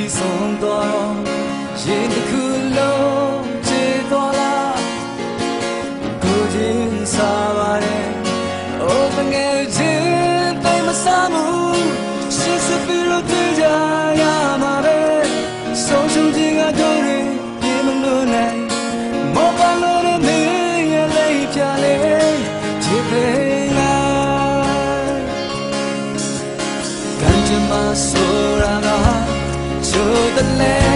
ပြီးဆုံးသွားတော့ရင်တစ်ခုလုံးကျေသွားလားကိုချင်းစားပါရဲ့အိုးမငယ်ချင်းတိမ်မဆမ်းဘူးရှစ်စပီရိုတေးကြရမှာပဲဆုံးရှုံးခြင်းကတော့ရင်ပြေမလို့နိုင်မောပါလို့နေရလေးပြလေချစ်ပေးလိုက်ကံကြမ္မာဆို the land.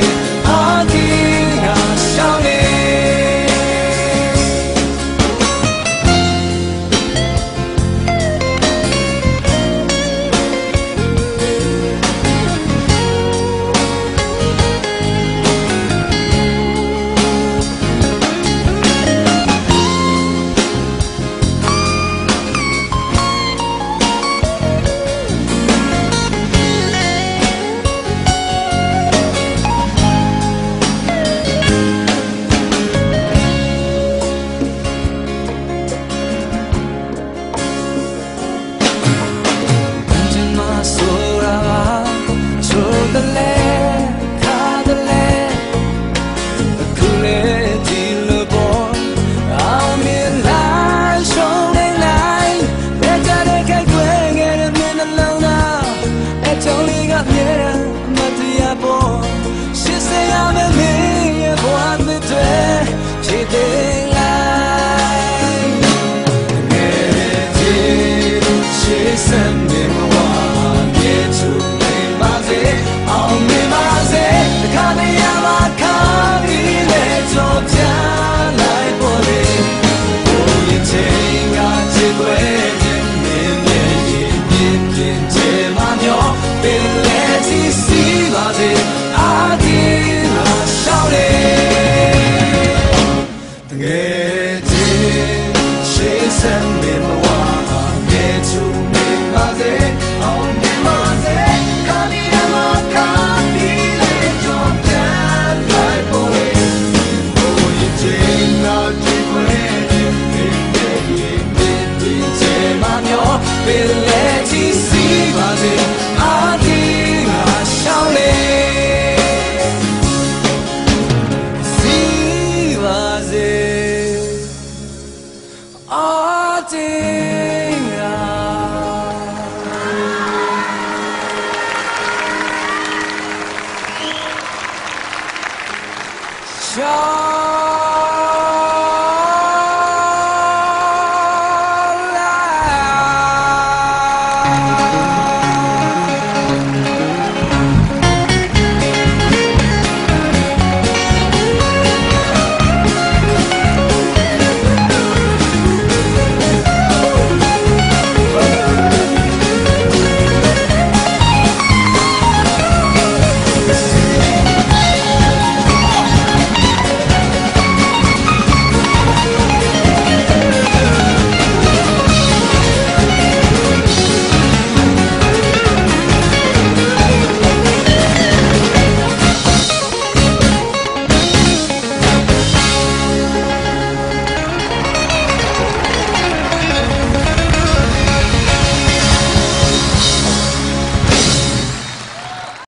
day. じ。